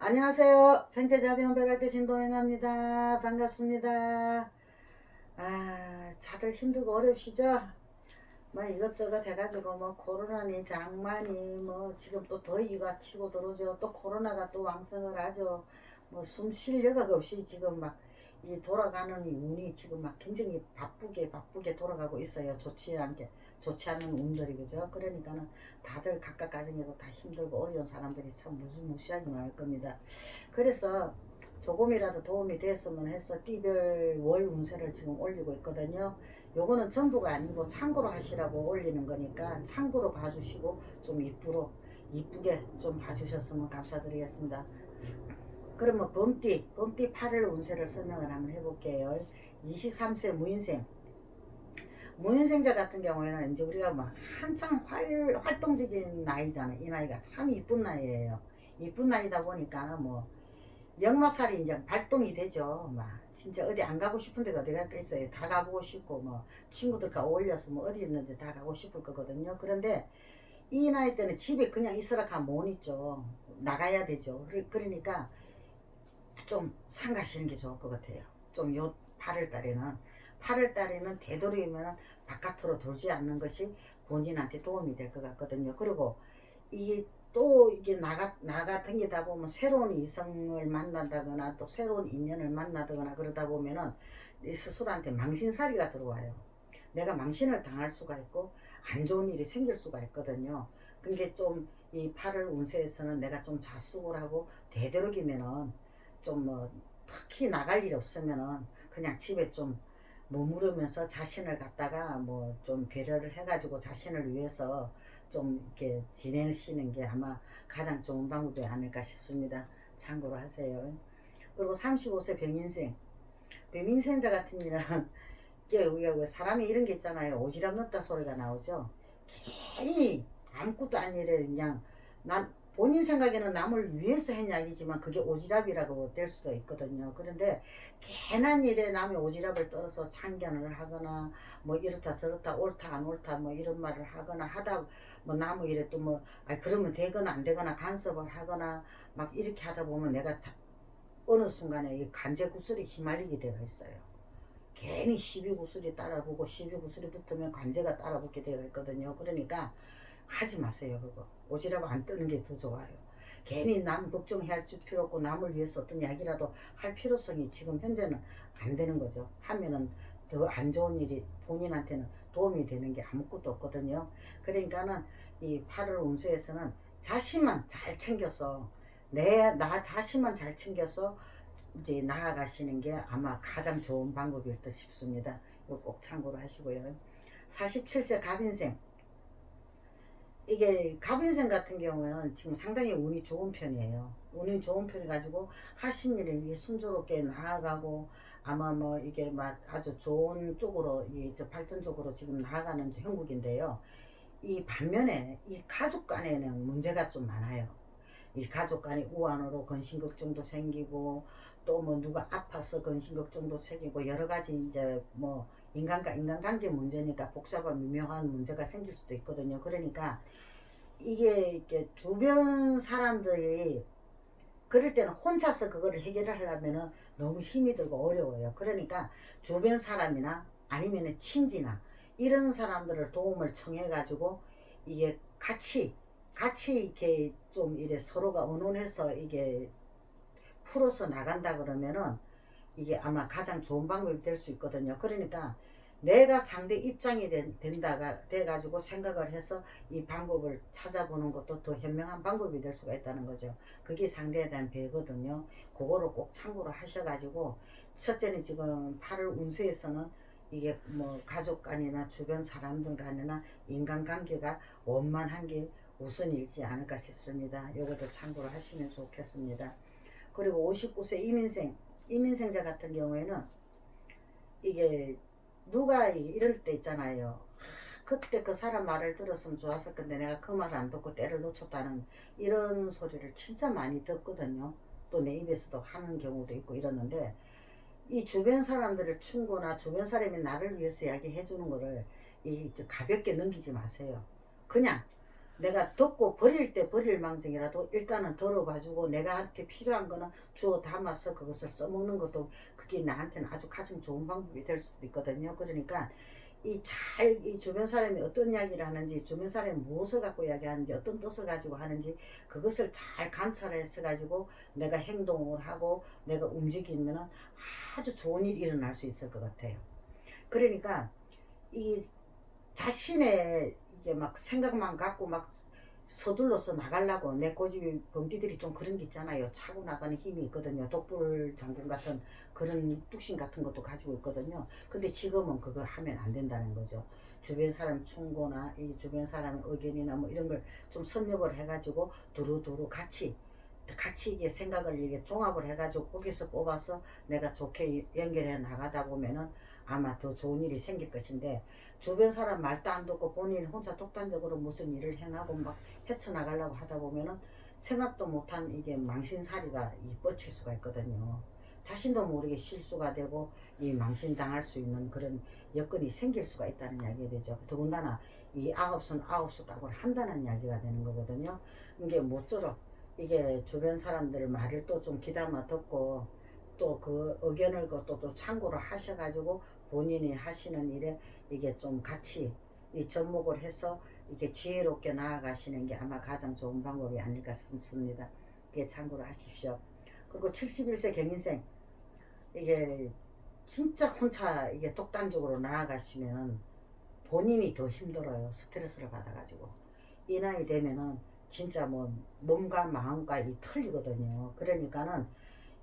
안녕하세요. 팽태자비형 배갈때 신동행합니다. 반갑습니다. 아, 다들 힘들고 어렵시죠? 뭐 이것저것 해가지고 뭐 코로나니 장마니 뭐 지금 또 더위가 치고 들어오죠. 또 코로나가 또 왕성을 하죠. 뭐 숨 쉴 여가 없이 지금 막 이 돌아가는 이 운이 지금 막 굉장히 바쁘게 바쁘게 돌아가고 있어요. 좋지 않게 좋지 않은 운들이 그죠. 그러니까는 다들 각각 가정에도 다 힘들고 어려운 사람들이 참 무수무시하게 많을 겁니다. 그래서 조금이라도 도움이 됐으면 해서 띠별 월 운세를 지금 올리고 있거든요. 요거는 전부가 아니고 참고로 하시라고 올리는 거니까 참고로 봐주시고 좀 이쁘로 이쁘게 좀 봐주셨으면 감사드리겠습니다. 그러면 범띠, 범띠 8월 운세를 설명을 한번 해볼게요. 23세 무인생. 무인생자 같은 경우에는 이제 우리가 막 한창 활, 활동적인 나이잖아요. 이 나이가 참 이쁜 나이예요. 이쁜 나이다 보니까 뭐 역마살이 이제 발동이 되죠. 막 진짜 어디 안 가고 싶은 데가 어디 있어요. 다 가보고 싶고 뭐 친구들과 어울려서 뭐 어디 있는지 다 가고 싶을 거거든요. 그런데 이 나이 때는 집에 그냥 있으라 하면 못 있죠. 나가야 되죠. 그러- 그러니까 좀 상가시는 게 좋을 것 같아요. 좀 요 8월 달에는 8월 달에는 되도록이면 바깥으로 돌지 않는 것이 본인한테 도움이 될 것 같거든요. 그리고 이게 또 이게 나가 나가 댕기다 보면 새로운 이성을 만난다거나 또 새로운 인연을 만나거나 그러다 보면은 이 스스로한테 망신살이가 들어와요. 내가 망신을 당할 수가 있고 안 좋은 일이 생길 수가 있거든요. 그게 좀 이 8월 운세에서는 내가 좀 자숙을 하고 되도록이면은 좀 뭐 특히 나갈 일 없으면은 그냥 집에 좀 머무르면서 자신을 갖다가 뭐 좀 배려를 해가지고 자신을 위해서 좀 이렇게 지내시는 게 아마 가장 좋은 방법이 아닐까 싶습니다. 참고로 하세요. 그리고 35세 병인생. 병인생자 같은 우리가 왜 사람이 이런 게 있잖아요. 오지랖 넣다 소리가 나오죠. 괜히 아무것도 아니래 그냥 난 본인 생각에는 남을 위해서 한 이야기지만 그게 오지랖이라고 될 수도 있거든요. 그런데 괜한 일에 남의 오지랖을 떨어서 참견을 하거나 뭐 이렇다 저렇다 옳다 안 옳다 뭐 이런 말을 하거나 하다 뭐 나무 일에 또뭐 아 그러면 되거나 안 되거나 간섭을 하거나 막 이렇게 하다 보면 내가 자- 어느 순간에 이 간제 구슬이 휘말리게 되어 있어요. 괜히 시비 구슬이 따라보고 시비 구슬이 붙으면 관제가 따라붙게 되어 있거든요. 그러니까 하지 마세요 그거 오지랖 안 뜨는 게 더 좋아요. 괜히 남 걱정해야 할 필요 없고 남을 위해서 어떤 이야기라도 할 필요성이 지금 현재는 안 되는 거죠. 하면은 더 안 좋은 일이 본인한테는 도움이 되는 게 아무것도 없거든요. 그러니까는 이 8월 운세에서는 자신만 잘 챙겨서 내 나 자신만 잘 챙겨서 이제 나아가시는 게 아마 가장 좋은 방법일 듯 싶습니다. 이거 꼭 참고로 하시고요. 47세 갑인생 이게 갑인생 같은 경우에는 지금 상당히 운이 좋은 편이에요. 운이 좋은 편이 가지고 하신 일이 순조롭게 나아가고 아마 뭐 이게 막 아주 좋은 쪽으로 이저 발전적으로 지금 나아가는 형국인데요. 이 반면에 이 가족 간에는 문제가 좀 많아요. 이 가족 간의 우환으로 근심걱정도 생기고 또 뭐 누가 아파서 근심걱정도 생기고 여러 가지 이제 뭐 인간과 인간관계 문제니까 복잡한 미묘한 문제가 생길 수도 있거든요. 그러니까 이게 이렇게 주변 사람들이 그럴 때는 혼자서 그거를 해결을 하려면은 너무 힘이 들고 어려워요. 그러니까 주변 사람이나 아니면은 친지나 이런 사람들을 도움을 청해 가지고 이게 같이 같이 이렇게 좀 이래 서로가 의논해서 이게 풀어서 나간다 그러면은 이게 아마 가장 좋은 방법이 될 수 있거든요. 그러니까 내가 상대 입장이 된, 된다가 돼가지고 생각을 해서 이 방법을 찾아보는 것도 더 현명한 방법이 될 수가 있다는 거죠. 그게 상대에 대한 배거든요. 그거를 꼭 참고로 하셔가지고 첫째는 지금 8월 운세에서는 이게 뭐 가족 간이나 주변 사람들 간이나 인간관계가 원만한 게 우선이지 않을까 싶습니다. 이것도 참고로 하시면 좋겠습니다. 그리고 59세 이민생, 이민생자 같은 경우에는 이게 누가 이- 이럴 때 있잖아요. 하, 그때 그 사람 말을 들었으면 좋았을 건데 내가 그 말을 안 듣고 때를 놓쳤다는 이런 소리를 진짜 많이 듣거든요. 또 내 입에서도 하는 경우도 있고 이러는데 이 주변 사람들을 충고나 주변 사람이 나를 위해서 이야기해 주는 거를 이 가볍게 넘기지 마세요. 그냥 내가 덮고 버릴 때 버릴 망정이라도 일단은 덜어가지고 내가한테 필요한 거는 주워 담아서 그것을 써먹는 것도 그게 나한테는 아주 가장 좋은 방법이 될 수도 있거든요. 그러니까 이 잘 이 주변 사람이 어떤 이야기를 하는지 주변 사람이 무엇을 갖고 이야기하는지 어떤 뜻을 가지고 하는지 그것을 잘 관찰해서 가지고 내가 행동을 하고 내가 움직이면은 아주 좋은 일이 일어날 수 있을 것 같아요. 그러니까 이 자신의 이게 막 생각만 갖고 막 서둘러서 나가려고 내 고집 범띠들이 좀 그런 게 있잖아요. 차고 나가는 힘이 있거든요. 독불 장군 같은 그런 뚝심 같은 것도 가지고 있거든요. 근데 지금은 그거 하면 안 된다는 거죠. 주변 사람 충고나 이 주변 사람의 의견이나 뭐 이런 걸 좀 선협을 해가지고 두루두루 같이 같이 이게 생각을 이게 종합을 해가지고 거기서 뽑아서 내가 좋게 연결해 나가다 보면은 아마 더 좋은 일이 생길 것인데 주변 사람 말도 안 듣고 본인 혼자 독단적으로 무슨 일을 행하고 막 헤쳐나가려고 하다 보면은 생각도 못한 이게 망신살이가 이 뻗칠 수가 있거든요. 자신도 모르게 실수가 되고 이 망신당할 수 있는 그런 여건이 생길 수가 있다는 이야기가 되죠. 더군다나 이 아홉선 아홉수 각오를 한다는 이야기가 되는 거거든요. 이게 모쪼록 이게 주변 사람들 말을 또 좀 귀담아 듣고 또 그 의견을 또, 또 참고를 하셔가지고 본인이 하시는 일에 이게 좀 같이 이 접목을 해서 이게 지혜롭게 나아가시는 게 아마 가장 좋은 방법이 아닐까 싶습니다. 이게 참고를 하십시오. 그리고 71세 경인생 이게 진짜 혼자 이게 독단적으로 나아가시면은 본인이 더 힘들어요. 스트레스를 받아가지고 이 나이 되면은 진짜 뭐 몸과 마음과 이 틀리거든요. 그러니까는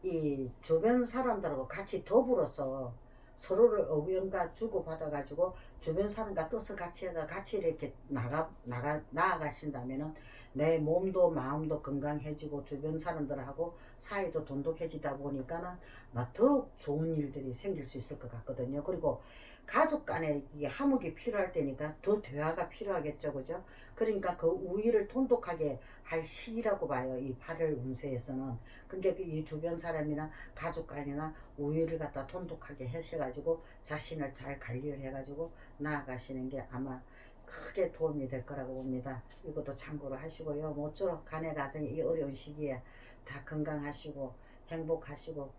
이 주변 사람들하고 같이 더불어서 서로를 의견과 주고 받아가지고 주변 사람과 뜻을 같이 해가 같이 이렇게 나가 나가 나아가신다면은 내 몸도 마음도 건강해지고 주변 사람들하고 사이도 돈독해지다 보니까는 막 더욱 좋은 일들이 생길 수 있을 것 같거든요. 그리고 가족 간에 이게 화목이 필요할 때니까 더 대화가 필요하겠죠, 그죠? 그러니까 그 우위를 돈독하게 할 시기라고 봐요, 이 8월 운세에서는. 근데 그이 주변 사람이나 가족 간이나 우위를 갖다 돈독하게 하셔가지고 자신을 잘 관리를 해가지고 나아가시는 게 아마 크게 도움이 될 거라고 봅니다. 이것도 참고로 하시고요. 모쪼록 간의 가정이 이 어려운 시기에 다 건강하시고 행복하시고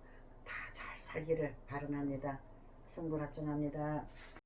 다 잘 살기를 바랍니다. 승불합정합니다.